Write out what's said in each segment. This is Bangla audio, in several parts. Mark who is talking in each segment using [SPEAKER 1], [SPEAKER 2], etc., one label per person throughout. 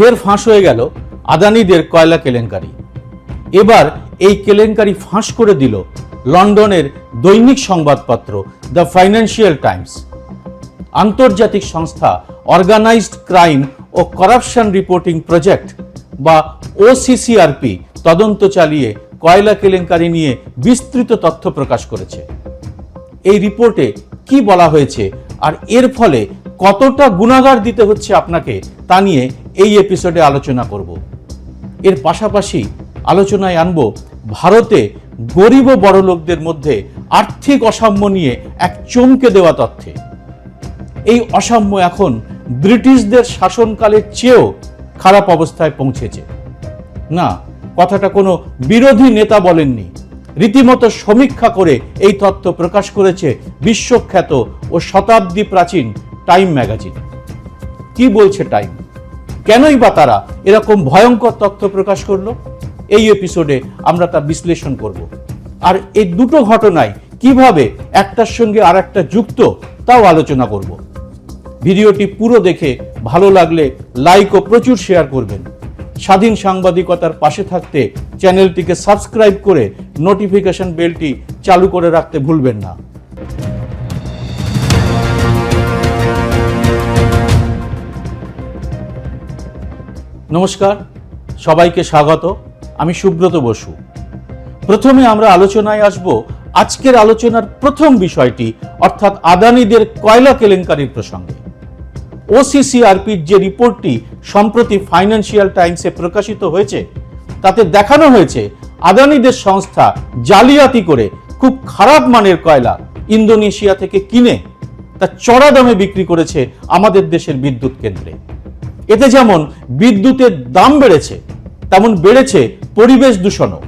[SPEAKER 1] ফের ফাঁস হয়ে গেল আদানিদের কয়লা কেলেঙ্কারি। এবার এই কেলেঙ্কারি ফাঁস করে দিল লন্ডনের দৈনিক সংবাদপত্র দ্য ফাইন্যান্সিয়াল টাইমস। আন্তর্জাতিক সংস্থা অর্গানাইজড ক্রাইম ও করাপশন রিপোর্টিং প্রজেক্ট বা ওসিসিআরপি তদন্ত চালিয়ে কয়লা কেলেঙ্কারি নিয়ে বিস্তৃত তথ্য প্রকাশ করেছে। এই রিপোর্টে কি বলা হয়েছে আর এর ফলে কতটা গুণাগার দিতে হচ্ছে আপনাকে তা নিয়ে এই এপিসোডে আলোচনা করব। এর পাশাপাশি আলোচনায় আনব ভারতে গরিব বড় লোকদের মধ্যে আর্থিক অসাম্য নিয়ে এক চমকে দেওয়া তথ্যে। এই অসাম্য এখন ব্রিটিশদের শাসনকালের চেয়েও খারাপ অবস্থায় পৌঁছেছে। না, কথাটা কোনো বিরোধী নেতা বলেননি। রীতিমতো সমীক্ষা করে এই তথ্য প্রকাশ করেছে বিশ্বখ্যাত ও শতাব্দী প্রাচীন টাইম ম্যাগাজিন। কি বলছে টাইম? কেনই বা তারা এরকম ভয়ঙ্কর তথ্য প্রকাশ করল? এই এপিসোডে আমরা তা বিশ্লেষণ করব। আর এই দুটো ঘটনায় কীভাবে একটার সঙ্গে আর একটা যুক্ত, তাও আলোচনা করব। ভিডিওটি পুরো দেখে ভালো লাগলে লাইক ও প্রচুর শেয়ার করবেন। স্বাধীন সাংবাদিকতার পাশে থাকতে চ্যানেলটিকে সাবস্ক্রাইব করে নোটিফিকেশন বেলটি চালু করে রাখতে ভুলবেন না। নমস্কার, সবাইকে স্বাগত। আমি সুব্রত বসু। প্রথমে আমরা আলোচনায় আসব আজকের আলোচনার প্রথম বিষয়টি, অর্থাৎ আদানিদের কয়লা কেলেঙ্কারির প্রসঙ্গে। ওসিসিআরপির যে রিপোর্টটি সম্প্রতি ফাইন্যান্সিয়াল টাইমসে প্রকাশিত হয়েছে, তাতে দেখানো হয়েছে আদানিদের সংস্থা জালিয়াতি করে খুব খারাপ মানের কয়লা ইন্দোনেশিয়া থেকে কিনে, তা চড়া দামে বিক্রি করেছে আমাদের দেশের বিদ্যুৎ কেন্দ্রে। এতে যেমন বিদ্যুতের দাম বেড়েছে, তেমন বেড়েছে পরিবেশ দূষণও।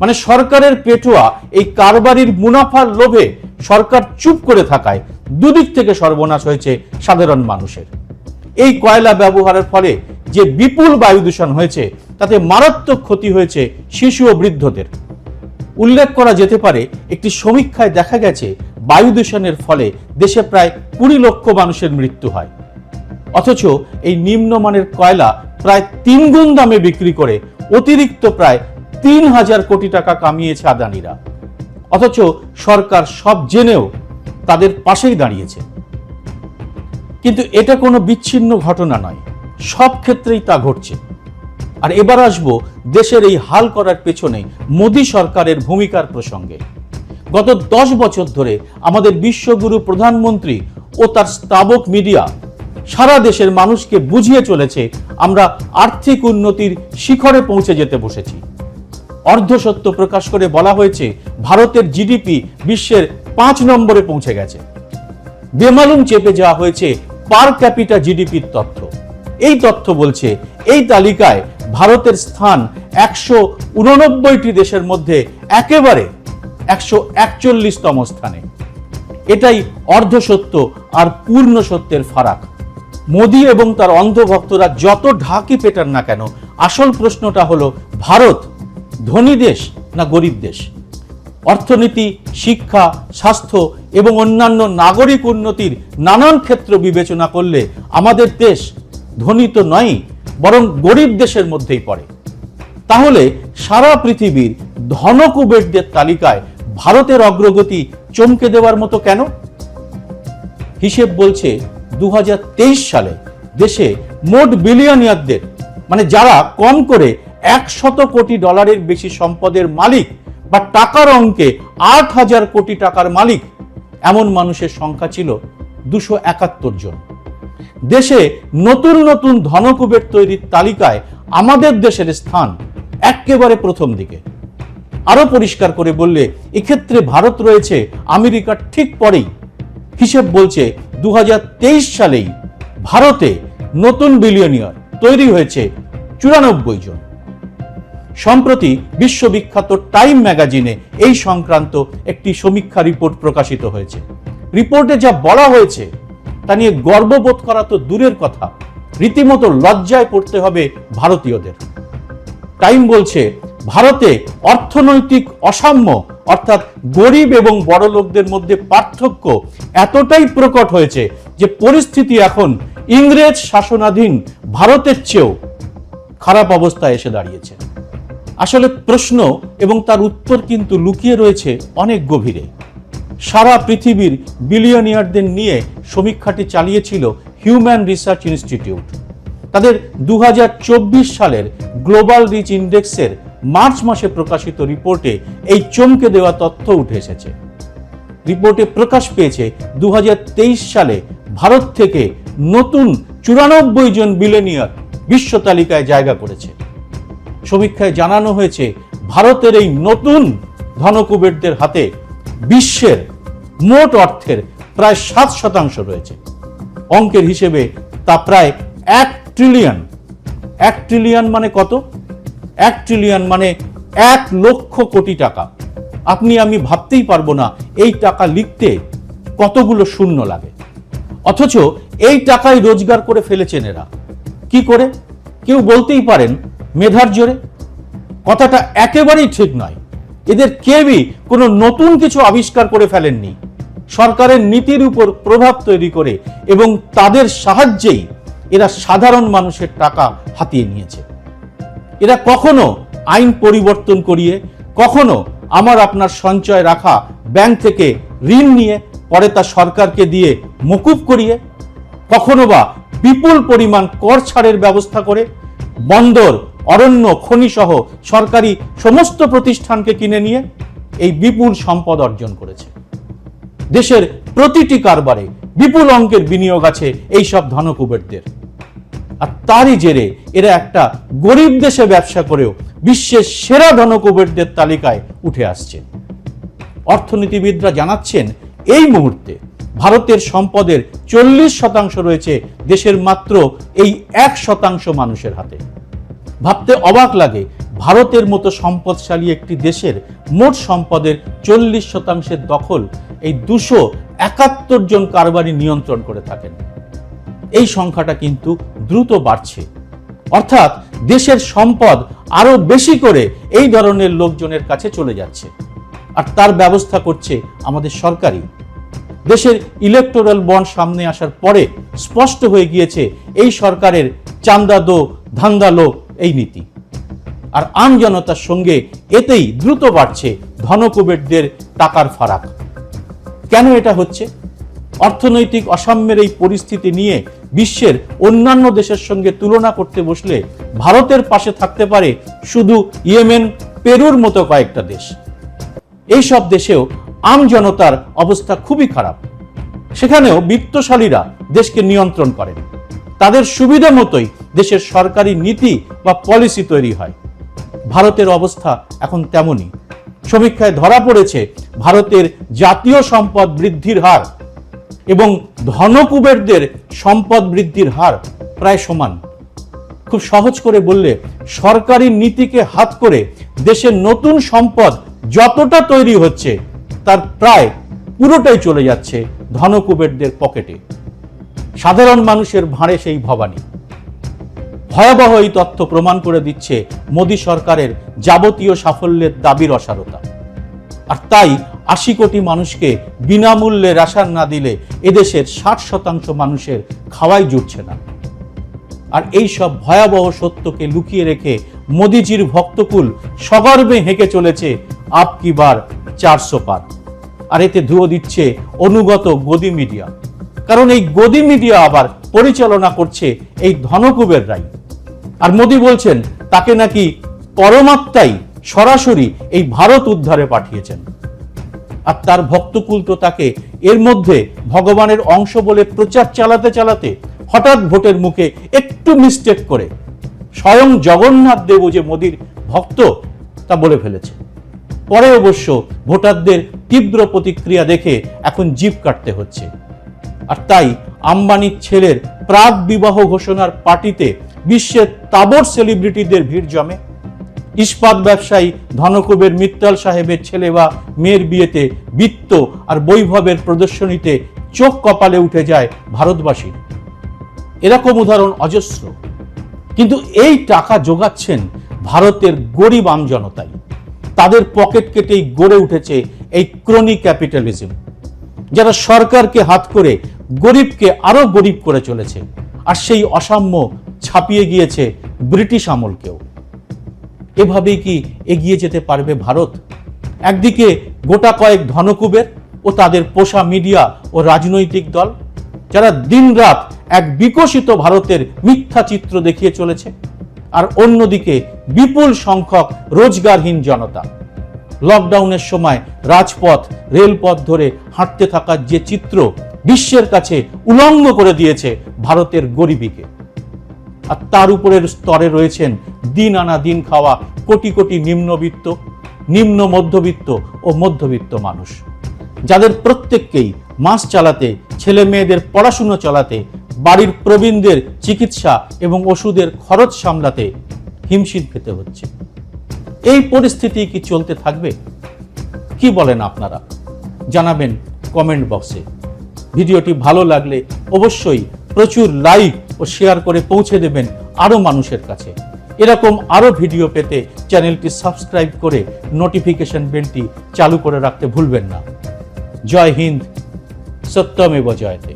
[SPEAKER 1] মানে সরকারের পেটুয়া এই কারবারির মুনাফার লোভে সরকার চুপ করে থাকায় দুদিক থেকে সর্বনাশ হয়েছে সাধারণ মানুষের। এই কয়লা ব্যবহারের ফলে যে বিপুল বায়ু দূষণ হয়েছে, তাতে মারাত্মক ক্ষতি হয়েছে শিশু ও বৃদ্ধদের। উল্লেখ করা যেতে পারে, একটি সমীক্ষায় দেখা গেছে, বায়ু দূষণের ফলে দেশে প্রায় কুড়ি লক্ষ মানুষের মৃত্যু হয়। অথচ এই নিম্নমানের কয়লা প্রায় তিন গুণ দামে বিক্রি করে অতিরিক্ত প্রায় তিন হাজার কোটি টাকা কামিয়েছে আদানিরা। অথচ সরকার সব জেনেও তাদের পাশেই দাঁড়িয়েছে। কিন্তু এটা কোনো বিচ্ছিন্ন ঘটনা নয়, সব ক্ষেত্রেই তা ঘটছে। আর এবার আসব দেশের এই হাল করার পেছনে মোদী সরকারের ভূমিকার প্রসঙ্গে। গত দশ বছর ধরে আমাদের বিশ্বগুরু প্রধানমন্ত্রী ও তার স্তাবক মিডিয়া সারা দেশের মানুষকে বুঝিয়ে চলেছে, আমরা আর্থিক উন্নতির শিখরে পৌঁছে যেতে বসেছি। অর্ধসত্য প্রকাশ করে বলা হয়েছে, ভারতের জিডিপি বিশ্বের পাঁচ নম্বরে পৌঁছে গেছে। বেমালুম চেপে যাওয়া হয়েছে পার ক্যাপিটা জিডিপির তথ্য। এই তথ্য বলছে, এই তালিকায় ভারতের স্থান একশো উননব্বইটি দেশের মধ্যে একেবারে একশো একচল্লিশতম স্থানে। এটাই অর্ধসত্য আর পূর্ণ সত্যের ফারাক। মোদী এবং তার অন্ধভক্তরা যত ঢাকি পেটান না কেন, আসল প্রশ্নটা হলো, ভারত ধনী দেশ না গরিব দেশ? অর্থনীতি, শিক্ষা, স্বাস্থ্য এবং অন্যান্য নাগরিক উন্নতির নানান ক্ষেত্র বিবেচনা করলে আমাদের দেশ ধনী তো নয়, বরং গরিব দেশের মধ্যেই পড়ে। তাহলে সারা পৃথিবীর ধনকুবেরদের তালিকায় ভারতের অগ্রগতি চমকে দেওয়ার মতো কেন? হিসেব বলছে দু হাজার তেইশ সালে দেশে মোট বিলিয়নিয়ারদের মানে যারা কম করে একশত কোটি ডলারের বেশি সম্পদের মালিক বা টাকার অঙ্কে আট হাজার কোটি টাকার মালিক, এমন মানুষের সংখ্যা ছিল দুশো একাত্তর জন। দেশে নতুন নতুন ধনকুবের তৈরির তালিকায় আমাদের দেশের স্থান একেবারে প্রথম দিকে। আরও পরিষ্কার করে বললে, এক্ষেত্রে ভারত রয়েছে আমেরিকার ঠিক পরেই। হিসেব বলছে দু সালেই ভারতে নতুন বিলিয়নিয়র তৈরি হয়েছে চুরানব্বই জন। সম্প্রতি বিশ্ববিখ্যাত টাইম ম্যাগাজিনে এই সংক্রান্ত একটি সমীক্ষা রিপোর্ট প্রকাশিত হয়েছে। রিপোর্টে যা বলা হয়েছে, তা নিয়ে গর্ববোধ করা তো দূরের কথা। রীতিমতো লজ্জায় পড়তে হবে ভারতীয়দের। টাইম বলছে ভারতে অর্থনৈতিক অসাম্য, অর্থাৎ গরিব এবং বড় লোকদের মধ্যে পার্থক্য এতটাই প্রকট হয়েছে যে পরিস্থিতি এখন ইংরেজ শাসনাধীন ভারতের চেয়েও খারাপ অবস্থায় এসে দাঁড়িয়েছে। আসলে প্রশ্ন এবং তার উত্তর কিন্তু লুকিয়ে রয়েছে অনেক গভীরে। সারা পৃথিবীর বিলিয়নিয়ারদের নিয়ে সমীক্ষাটি চালিয়েছিল হিউম্যান রিসার্চ ইনস্টিটিউট। তাদের দু হাজার চব্বিশ সালের গ্লোবাল রিচ ইন্ডেক্সের মার্চ মাসে প্রকাশিত রিপোর্টে এই চমকে দেওয়া তথ্য উঠে এসেছে। রিপোর্টে প্রকাশ পেয়েছে দু হাজার তেইশ সালে ভারত থেকে নতুন চুরানব্বই জন বিলেনিয়ার বিশ্ব তালিকায় জায়গা করেছে। সমীক্ষায় জানানো হয়েছে, ভারতের এই নতুন ধনকুবেরদের হাতে বিশ্বের মোট অর্থের প্রায় সাত শতাংশ রয়েছে। অঙ্কের হিসেবে তা প্রায় এক ট্রিলিয়ন। এক ট্রিলিয়ন মানে কত? এক ট্রিলিয়ন মানে এক লক্ষ কোটি টাকা। আপনি, আমি ভাবতেই পারব না এই টাকা লিখতে কতগুলো শূন্য লাগে। অথচ এই টাকাই রোজগার করে ফেলেছেন এরা। কি করে? কেউ বলতেই পারেন, মেধার জোরে। কথাটা একেবারেই ঠিক নয়। এদের কেউই কোনো নতুন কিছু আবিষ্কার করে ফেলেননি। সরকারের নীতির উপর প্রভাব তৈরি করে এবং তাদের সাহায্যেই এরা সাধারণ মানুষের টাকা হাতিয়ে নিয়েছে। এরা কখনো আইন পরিবর্তন করিয়ে, কখনো আমার আপনার সঞ্চয় রাখা ব্যাংক থেকে ঋণ নিয়ে পরে তা সরকারকে দিয়ে মকুব করিয়ে, কখনো বা বিপুল পরিমাণ কর ছাড়ের ব্যবস্থা করে বন্দর, অরণ্য খনি সহ সরকারি সমস্ত প্রতিষ্ঠানকে কিনে নিয়ে এই বিপুল সম্পদ অর্জন করেছে। দেশের প্রতিটি কারবারে বিপুল অঙ্কের বিনিয়োগ আছে এই সব ধনকুবেরদের। তারই জেরে এরা একটা গরিব দেশে ব্যবসা করেও বিশ্বের সেরা ধনকুবেরদের তালিকায় উঠে আসছে। অর্থনীতিবিদরা জানাচ্ছেন, এই মুহূর্তে ভারতের সম্পদের চল্লিশ শতাংশ রয়েছে দেশের মাত্র এই এক শতাংশ মানুষের হাতে। ভাবতে অবাক লাগে, ভারতের মতো সম্পদশালী একটি দেশের মোট সম্পদের চল্লিশ শতাংশের দখল এই দুশো একাত্তর জন কারবারি নিয়ন্ত্রণ করে থাকেন। এই সংখ্যাটা কিন্তু দ্রুত বাড়ছে। অর্থাৎ দেশের সম্পদ আরও বেশি করে এই ধরনের লোকজনের কাছে চলে যাচ্ছে। আর তার ব্যবস্থা করছে আমাদের সরকারই। দেশের ইলেকটোরাল বন্ড সামনে আসার পরে স্পষ্ট হয়ে গিয়েছে এই সরকারের চান্দা দো, ধান্দা লো এই নীতি। আর আম জনতার সঙ্গে এতেই দ্রুত বাড়ছে ধনকুবেরদের টাকার ফারাক। কেন এটা হচ্ছে? অর্থনৈতিক অসাম্যের এই পরিস্থিতি নিয়ে বিশ্বের অন্যান্য দেশের সঙ্গে তুলনা করতে বসলে ভারতের পাশে থাকতে পারে শুধু ইয়েমেন, পেরুর মতো কয়েকটা দেশ। এই সব দেশেও আম জনতার অবস্থা খুবই খারাপ। সেখানেও বিত্তশালীরা দেশকে নিয়ন্ত্রণ করেন। তাদের সুবিধা মতোই দেশের সরকারি নীতি বা পলিসি তৈরি হয়। ভারতের অবস্থা এখন তেমনই। সমীক্ষায় ধরা পড়েছে, ভারতের জাতীয় সম্পদ বৃদ্ধির হার এবং ধনকুবেরদের সম্পদ বৃদ্ধির হার প্রায় সমান। খুব সহজ করে বললে, সরকারি নীতিকে হাত করে দেশের নতুন সম্পদ যতটা তৈরি হচ্ছে, তার প্রায় পুরোটাই চলে যাচ্ছে ধনকুবেরদের পকেটে। সাধারণ মানুষের ভাঁড়ে সেই ভবানী। ভয়াবহ এই তথ্য প্রমাণ করে দিচ্ছে মোদী সরকারের যাবতীয় সাফল্যের দাবির অসারতা। আর তাই আশি কোটি মানুষকে বিনামূল্যে রেশন না দিলে এদেশের ষাট শতাংশ মানুষের খাওয়াই জুটছে না। আর এই সব ভয়াবহ সত্যকে লুকিয়ে রেখে মোদিজির ভক্তকুল সগর্বে হেঁকে চলেছে আপ কি বার চারশো পার। আর এতে ধুয়ো দিচ্ছে অনুগত গদি মিডিয়া। কারণ এই গদি মিডিয়া আবার পরিচালনা করছে এই ধনকুবেররাই আর মোদি বলছেন, তাকে নাকি পরমাত্মাই সরাসরি এই ভারত উদ্ধারে পাঠিয়েছেন। আর তার ভক্তকুল তো তাকে এর মধ্যে ভগবানের অংশ বলে প্রচার চালাতে চালাতে হঠাৎ ভোটের মুখে একটু মিস্টেক করে। স্বয়ং জগন্নাথ দেবও যে মোদির ভক্ত, তা বলে ফেলেছে। পরে অবশ্য ভোটারদের তীব্র প্রতিক্রিয়া দেখে এখন জিপ কাটতে হচ্ছে। আর তাই আম্বানির ছেলের প্রাক বিবাহ ঘোষণার পার্টিতে বিশ্বের তাবর সেলিব্রিটিদের ভিড় জমে। ইস্পাত ব্যবসায়ী ধনকুবের মিত্তাল সাহেবের ছেলে বা মেয়ের বিয়েতে বৃত্ত আর বৈভবের প্রদর্শনীতে চোখ কপালে উঠে যায় ভারতবাসীর এরকম উদাহরণ অজস্র। কিন্তু এই টাকা যোগাচ্ছেন ভারতের গরিব আম জনতাই তাদের পকেট কেটেই গড়ে উঠেছে এই ক্রনি ক্যাপিটালিজম। যারা সরকারকে হাত করে গরিবকে আরও গরিব করে চলেছে, আর সেই অসাম্য ছাপিয়ে গিয়েছে ব্রিটিশ আমলকেও। এভাবেই কি এগিয়ে যেতে পারবে ভারত? একদিকে গোটা কয়েক ধনকুবের ও তাদের পোষা মিডিয়া ও রাজনৈতিক দল, যারা দিনরাত এক বিকশিত ভারতের মিথ্যা চিত্র দেখিয়ে চলেছে, আর অন্যদিকে বিপুল সংখ্যক রোজগারহীন জনতা। লকডাউনের সময় রাজপথ, রেলপথ ধরে হাঁটতে থাকার যে চিত্র বিশ্বের কাছে উলঙ্গ করে দিয়েছে ভারতের গরিবীকে। আর তার উপরের স্তরে রয়েছেন দিন আনা দিন খাওয়া কোটি কোটি নিম্নবিত্ত, নিম্ন মধ্যবিত্ত ও মধ্যবিত্ত মানুষ। যাদের প্রত্যেককেই মাস চালাতে, ছেলে মেয়েদের পড়াশুনো চালাতে, বাড়ির প্রবীণদের চিকিৎসা এবং ওষুধের খরচ সামলাতে হিমশিম খেতে হচ্ছে। এই পরিস্থিতি কি চলতে থাকবে? কি বলেন আপনারা? জানাবেন কমেন্ট বক্সে। ভিডিওটি ভালো লাগলে অবশ্যই প্রচুর লাইক ও শেয়ার করে পৌঁছে দেবেন আরও মানুষের কাছে। এরকম আরও ভিডিও পেতে চ্যানেলটি সাবস্ক্রাইব করে নোটিফিকেশন বেলটি চালু করে রাখতে ভুলবেন না। জয় হিন্দ, সত্যমেব জয়তে।